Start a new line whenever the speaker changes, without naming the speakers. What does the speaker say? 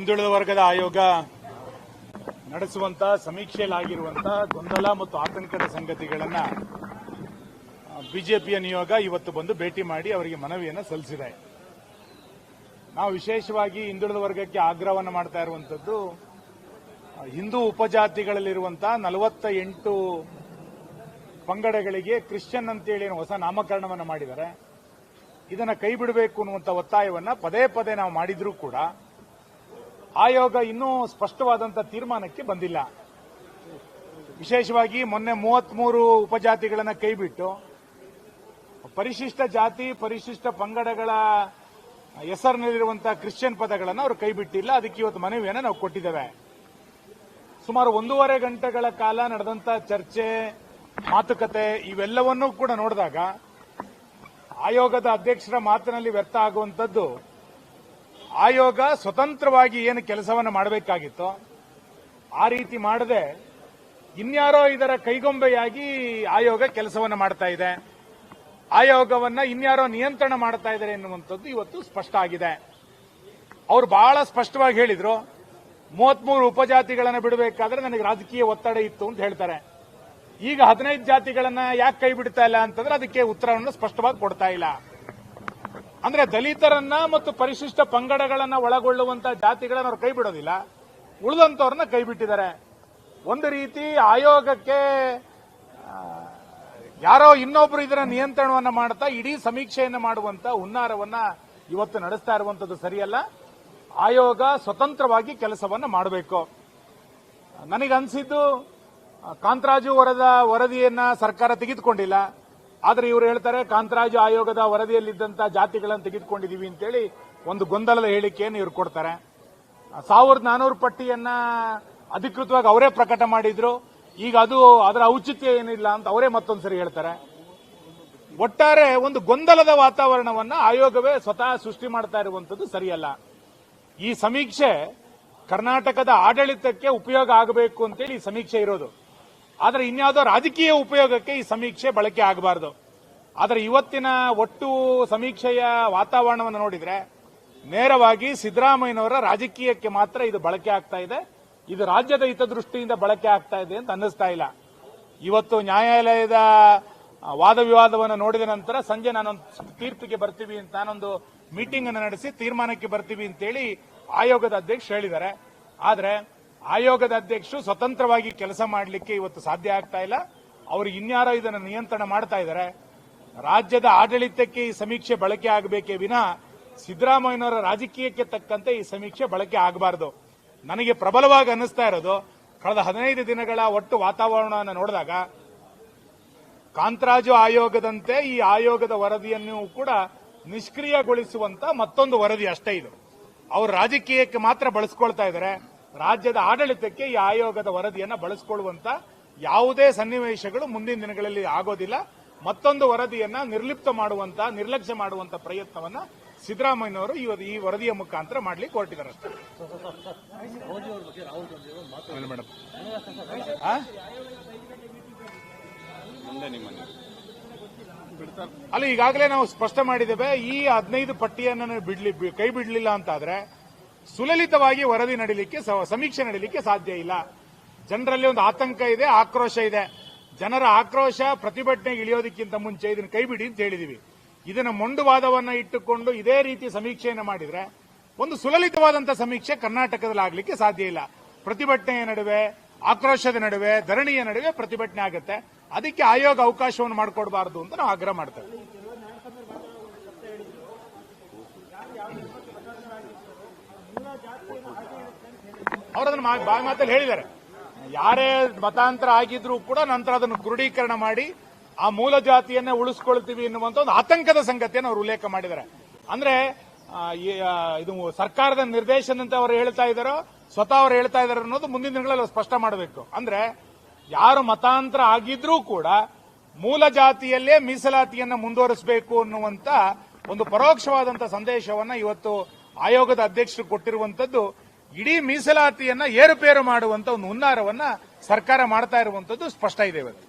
ಹಿಂದುಳಿದ ವರ್ಗದ ಆಯೋಗ ನಡೆಸುವಂತ ಸಮೀಕ್ಷೆಯಲ್ಲಾಗಿರುವಂತಹ ಗೊಂದಲ ಮತ್ತು ಆತಂಕದ ಸಂಗತಿಗಳನ್ನ ಬಿಜೆಪಿಯ ನಿಯೋಗ ಇವತ್ತು ಬಂದು ಭೇಟಿ ಮಾಡಿ ಅವರಿಗೆ ಮನವಿಯನ್ನು ಸಲ್ಲಿಸಿದೆ. ನಾವು ವಿಶೇಷವಾಗಿ ಹಿಂದುಳಿದ ವರ್ಗಕ್ಕೆ ಆಗ್ರಹವನ್ನು ಮಾಡ್ತಾ ಇರುವಂತದ್ದು ಹಿಂದೂ ಉಪಜಾತಿಗಳಲ್ಲಿರುವಂತಹ ನಲವತ್ತ ಎಂಟು ಪಂಗಡಗಳಿಗೆ ಕ್ರಿಶ್ಚಿಯನ್ ಅಂತೇಳಿ ಹೊಸ ನಾಮಕರಣವನ್ನು ಮಾಡಿದ್ದಾರೆ. ಇದನ್ನು ಕೈ ಬಿಡಬೇಕು ಅನ್ನುವಂಥ ಒತ್ತಾಯವನ್ನು ಪದೇ ಪದೇ ನಾವು ಮಾಡಿದರೂ ಕೂಡ ಆಯೋಗ ಇನ್ನೂ ಸ್ಪಷ್ಟವಾದಂಥ ತೀರ್ಮಾನಕ್ಕೆ ಬಂದಿಲ್ಲ. ವಿಶೇಷವಾಗಿ ಮೊನ್ನೆ ಮೂವತ್ಮೂರು ಉಪಜಾತಿಗಳನ್ನು ಕೈಬಿಟ್ಟು ಪರಿಶಿಷ್ಟ ಜಾತಿ, ಪರಿಶಿಷ್ಟ ಪಂಗಡಗಳ ಹೆಸರಿನಲ್ಲಿರುವಂತಹ ಕ್ರಿಶ್ಚಿಯನ್ ಪದಗಳನ್ನು ಅವರು ಕೈಬಿಟ್ಟಿಲ್ಲ. ಅದಕ್ಕೆ ಇವತ್ತು ಮನವಿಯನ್ನು ನಾವು ಕೊಟ್ಟಿದ್ದೇವೆ. ಸುಮಾರು ಒಂದೂವರೆ ಗಂಟೆಗಳ ಕಾಲ ನಡೆದಂತ ಚರ್ಚೆ, ಮಾತುಕತೆ ಇವೆಲ್ಲವನ್ನೂ ಕೂಡ ನೋಡಿದಾಗ ಆಯೋಗದ ಅಧ್ಯಕ್ಷರ ಮಾತಿನಲ್ಲಿ ವ್ಯರ್ಥ ಆಗುವಂತದ್ದು ಆಯೋಗ ಸ್ವತಂತ್ರವಾಗಿ ಏನು ಕೆಲಸವನ್ನು ಮಾಡಬೇಕಾಗಿತ್ತು ಆ ರೀತಿ ಮಾಡದೆ ಇನ್ಯಾರೋ ಇದರ ಕೈಗೊಂಬೆಯಾಗಿ ಆಯೋಗ ಕೆಲಸವನ್ನು ಮಾಡ್ತಾ ಇದೆ. ಆಯೋಗವನ್ನ ಇನ್ಯಾರೋ ನಿಯಂತ್ರಣ ಮಾಡ್ತಾ ಇದ್ದಾರೆ ಎನ್ನುವಂಥದ್ದು ಇವತ್ತು ಸ್ಪಷ್ಟ ಆಗಿದೆ. ಅವರು ಬಹಳ ಸ್ಪಷ್ಟವಾಗಿ ಹೇಳಿದ್ರು, ಮೂವತ್ಮೂರು ಉಪಜಾತಿಗಳನ್ನು ಬಿಡಬೇಕಾದ್ರೆ ನನಗೆ ರಾಜಕೀಯ ಒತ್ತಡ ಇತ್ತು ಅಂತ ಹೇಳ್ತಾರೆ. ಈಗ ಹದಿನೈದು ಜಾತಿಗಳನ್ನ ಯಾಕೆ ಕೈ ಬಿಡ್ತಾ ಇಲ್ಲ ಅಂತಂದ್ರೆ ಅದಕ್ಕೆ ಉತ್ತರವನ್ನು ಸ್ಪಷ್ಟವಾಗಿ ಕೊಡ್ತಾ ಇಲ್ಲ. ಅಂದ್ರೆ ದಲಿತರನ್ನ ಮತ್ತು ಪರಿಶಿಷ್ಟ ಪಂಗಡಗಳನ್ನ ಒಳಗೊಳ್ಳುವಂತಹ ಜಾತಿಗಳನ್ನ ಅವ್ರು ಕೈ ಬಿಡೋದಿಲ್ಲ ಉಳಿದಂತವ್ರನ್ನ ಕೈ ಬಿಟ್ಟಿದ್ದಾರೆ ಒಂದು ರೀತಿ ಆಯೋಗಕ್ಕೆ ಯಾರೋ ಇನ್ನೊಬ್ರು ಇದರ ನಿಯಂತ್ರಣವನ್ನ ಮಾಡ್ತಾ ಇಡೀ ಸಮೀಕ್ಷೆಯನ್ನು ಮಾಡುವಂತ ಹುನ್ನಾರವನ್ನ ಇವತ್ತು ನಡೆಸ್ತಾ ಇರುವಂತದ್ದು ಸರಿಯಲ್ಲ. ಆಯೋಗ ಸ್ವತಂತ್ರವಾಗಿ ಕೆಲಸವನ್ನ ಮಾಡಬೇಕು. ನನಗನ್ಸಿದ್ದು, ಕಾಂತರಾಜು ವರದ ವರದಿಯನ್ನ ಸರ್ಕಾರ ತೆಗೆದುಕೊಂಡಿಲ್ಲ. ಆದ್ರೆ ಇವರು ಹೇಳ್ತಾರೆ, ಕಾಂತರಾಜು ಆಯೋಗದ ವರದಿಯಲ್ಲಿದ್ದಂಥ ಜಾತಿಗಳನ್ನು ತೆಗೆದುಕೊಂಡಿದ್ದೀವಿ ಅಂತೇಳಿ ಒಂದು ಗೊಂದಲದ ಹೇಳಿಕೆಯನ್ನು ಇವರು ಕೊಡ್ತಾರೆ. ಸಾವಿರದ ನಾನೂರು ಪಟ್ಟಿಯನ್ನ ಅಧಿಕೃತವಾಗಿ ಅವರೇ ಪ್ರಕಟ ಮಾಡಿದ್ರು. ಈಗ ಅದು ಅದರ ಔಚಿತ್ಯ ಏನಿಲ್ಲ ಅಂತ ಅವರೇ ಮತ್ತೊಂದ್ಸರಿ ಹೇಳ್ತಾರೆ. ಒಟ್ಟಾರೆ ಒಂದು ಗೊಂದಲದ ವಾತಾವರಣವನ್ನ ಆಯೋಗವೇ ಸ್ವತಃ ಸೃಷ್ಟಿ ಮಾಡ್ತಾ ಇರುವಂತದ್ದು ಸರಿಯಲ್ಲ. ಈ ಸಮೀಕ್ಷೆ ಕರ್ನಾಟಕದ ಆಡಳಿತಕ್ಕೆ ಉಪಯೋಗ ಆಗಬೇಕು ಅಂತೇಳಿ ಈ ಸಮೀಕ್ಷೆ ಇರೋದು. ಆದರೆ ಇನ್ಯಾವುದೋ ರಾಜಕೀಯ ಉಪಯೋಗಕ್ಕೆ ಈ ಸಮೀಕ್ಷೆ ಬಳಕೆ ಆಗಬಾರದು. ಆದರೆ ಇವತ್ತಿನ ಒಟ್ಟು ಸಮೀಕ್ಷೆಯ ವಾತಾವರಣವನ್ನು ನೋಡಿದ್ರೆ ನೇರವಾಗಿ ಸಿದ್ದರಾಮಯ್ಯನವರ ರಾಜಕೀಯಕ್ಕೆ ಮಾತ್ರ ಇದು ಬಳಕೆ ಆಗ್ತಾ ಇದೆ. ಇದು ರಾಜ್ಯದ ಹಿತದೃಷ್ಟಿಯಿಂದ ಬಳಕೆ ಆಗ್ತಾ ಇದೆ ಅಂತ ಅನ್ನಿಸ್ತಾ ಇಲ್ಲ. ಇವತ್ತು ನ್ಯಾಯಾಲಯದ ವಾದ ವಿವಾದವನ್ನು ನೋಡಿದ ನಂತರ ಸಂಜೆ ನಾನೊಂದು ತೀರ್ಪಿಗೆ ಬರ್ತೀವಿ ಅಂತ ನಾನೊಂದು ಮೀಟಿಂಗ್ ಅನ್ನು ನಡೆಸಿ ತೀರ್ಮಾನಕ್ಕೆ ಬರ್ತೀವಿ ಅಂತೇಳಿ ಆಯೋಗದ ಅಧ್ಯಕ್ಷ ಹೇಳಿದ್ದಾರೆ. ಆದ್ರೆ ಆಯೋಗದ ಅಧ್ಯಕ್ಷರು ಸ್ವತಂತ್ರವಾಗಿ ಕೆಲಸ ಮಾಡಲಿಕ್ಕೆ ಇವತ್ತು ಸಾಧ್ಯ ಆಗ್ತಾ ಇಲ್ಲ. ಅವರು ಇನ್ಯಾರೋ ಇದನ್ನು ನಿಯಂತ್ರಣ ಮಾಡ್ತಾ ಇದ್ದಾರೆ ರಾಜ್ಯದ ಆಡಳಿತಕ್ಕೆ ಈ ಸಮೀಕ್ಷೆ ಬಳಕೆ ಆಗಬೇಕೇ ವಿನ ಸಿದ್ದರಾಮಯ್ಯನವರ ರಾಜಕೀಯಕ್ಕೆ ತಕ್ಕಂತೆ ಈ ಸಮೀಕ್ಷೆ ಬಳಕೆ ಆಗಬಾರದು. ನನಗೆ ಪ್ರಬಲವಾಗಿ ಅನ್ನಿಸ್ತಾ ಇರೋದು, ಕಳೆದ ಹದಿನೈದು ದಿನಗಳ ಒಟ್ಟು ವಾತಾವರಣವನ್ನು ನೋಡಿದಾಗ ಕಾಂತರಾಜು ಆಯೋಗದಂತೆ ಈ ಆಯೋಗದ ವರದಿಯನ್ನು ಕೂಡ ನಿಷ್ಕ್ರಿಯಗೊಳಿಸುವಂತ ಮತ್ತೊಂದು ವರದಿ ಅಷ್ಟೇ ಇದು. ಅವರು ರಾಜಕೀಯಕ್ಕೆ ಮಾತ್ರ ಬಳಸ್ಕೊಳ್ತಾ ಇದ್ದಾರೆ ರಾಜ್ಯದ ಆಡಳಿತಕ್ಕೆ ಈ ಆಯೋಗದ ವರದಿಯನ್ನು ಬಳಸಿಕೊಳ್ಳುವಂತ ಯಾವುದೇ ಸನ್ನಿವೇಶಗಳು ಮುಂದಿನ ದಿನಗಳಲ್ಲಿ ಆಗೋದಿಲ್ಲ. ಮತ್ತೊಂದು ವರದಿಯನ್ನ ನಿರ್ಲಿಪ್ತ ಮಾಡುವಂತ ನಿರ್ಲಕ್ಷ್ಯ ಮಾಡುವಂತ ಪ್ರಯತ್ನವನ್ನ ಸಿದ್ದರಾಮಯ್ಯನವರು ಇವತ್ತು ಈ ವರದಿಯ ಮುಖಾಂತರ ಮಾಡ್ಲಿಕ್ಕೆ ಹೊರಟಿದ್ದಾರೆ ಅಷ್ಟೇ. ಆ? ಅಲ್ಲ ಈಗಾಗಲೇ ನಾವು ಸ್ಪಷ್ಟ ಮಾಡಿದ್ದೇವೆ ಈ ಹದಿನೈದು ಪಟ್ಟಿಯನ್ನು ಬಿಡ್ಲಿ ಕೈ ಬಿಡಲಿಲ್ಲ ಅಂತಾದ್ರೆ ಸುಲಲಿತವಾಗಿ ವರದಿ ನಡೀಲಿಕ್ಕೆ ಸಮೀಕ್ಷೆ ನಡೀಲಿಕ್ಕೆ ಸಾಧ್ಯ ಇಲ್ಲ. ಜನರಲ್ಲಿ ಒಂದು ಆತಂಕ ಇದೆ, ಆಕ್ರೋಶ ಇದೆ. ಜನರ ಆಕ್ರೋಶ ಪ್ರತಿಭಟನೆಗೆ ಇಳಿಯೋದಕ್ಕಿಂತ ಮುಂಚೆ ಇದನ್ನು ಕೈ ಬಿಡಿ ಅಂತ ಹೇಳಿದೀವಿ. ಇದನ್ನು ಮೊಂಡುವಾದವನ್ನ ಇಟ್ಟುಕೊಂಡು ಇದೇ ರೀತಿ ಸಮೀಕ್ಷೆಯನ್ನು ಮಾಡಿದ್ರೆ ಒಂದು ಸುಲಲಿತವಾದಂತಹ ಸಮೀಕ್ಷೆ ಕರ್ನಾಟಕದಲ್ಲಿ ಆಗಲಿಕ್ಕೆ ಸಾಧ್ಯ ಇಲ್ಲ. ಪ್ರತಿಭಟನೆಯ ನಡುವೆ, ಆಕ್ರೋಶದ ನಡುವೆ, ಧರಣಿಯ ನಡುವೆ ಪ್ರತಿಭಟನೆ ಆಗುತ್ತೆ. ಅದಕ್ಕೆ ಆಯೋಗ ಅವಕಾಶವನ್ನು ಮಾಡಿಕೊಡಬಾರದು ಅಂತ ನಾವು ಆಗ್ರಹ ಮಾಡ್ತೇವೆ. ಅವರು ಅದನ್ನು ಮಾ- ಬಾಯಿ ಮಾತಲ್ಲಿ ಹೇಳಿದ್ದಾರೆ. ಯಾರೇ ಮತಾಂತರ ಆಗಿದ್ರೂ ಕೂಡ ನಂತರ ಅದನ್ನು ಕ್ರೋಢೀಕರಣ ಮಾಡಿ ಆ ಮೂಲ ಜಾತಿಯನ್ನೇ ಉಳಿಸ್ಕೊಳ್ತೀವಿ ಎನ್ನುವಂತ ಒಂದು ಆತಂಕದ ಸಂಗತಿಯನ್ನು ಅವರು ಉಲ್ಲೇಖ ಮಾಡಿದ್ದಾರೆ. ಅಂದ್ರೆ ಇದು ಸರ್ಕಾರದ ನಿರ್ದೇಶನಂತೆ ಅವರು ಹೇಳ್ತಾ ಇದ್ದಾರೋ, ಸ್ವತಃ ಅವರು ಹೇಳ್ತಾ ಇದ್ದಾರೆ ಅನ್ನೋದು ಮುಂದಿನ ದಿನಗಳಲ್ಲಿ ಸ್ಪಷ್ಟ ಮಾಡಬೇಕು. ಅಂದ್ರೆ, ಯಾರು ಮತಾಂತರ ಆಗಿದ್ರೂ ಕೂಡ ಮೂಲ ಜಾತಿಯಲ್ಲೇ ಮೀಸಲಾತಿಯನ್ನ ಮುಂದುವರಿಸಬೇಕು ಅನ್ನುವಂತ ಒಂದು ಪರೋಕ್ಷವಾದಂತ ಸಂದೇಶವನ್ನ ಇವತ್ತು ಆಯೋಗದ ಅಧ್ಯಕ್ಷರು ಕೊಟ್ಟಿರುವಂತದ್ದು ಇಡೀ ಮೀಸಲಾತಿಯನ್ನ ಏರುಪೇರು ಮಾಡುವಂತ ಒಂದು ಹುನ್ನಾರವನ್ನ ಸರ್ಕಾರ ಮಾಡ್ತಾ ಇರುವಂತದ್ದು ಸ್ಪಷ್ಟ ಇದೆ ಇವತ್ತು.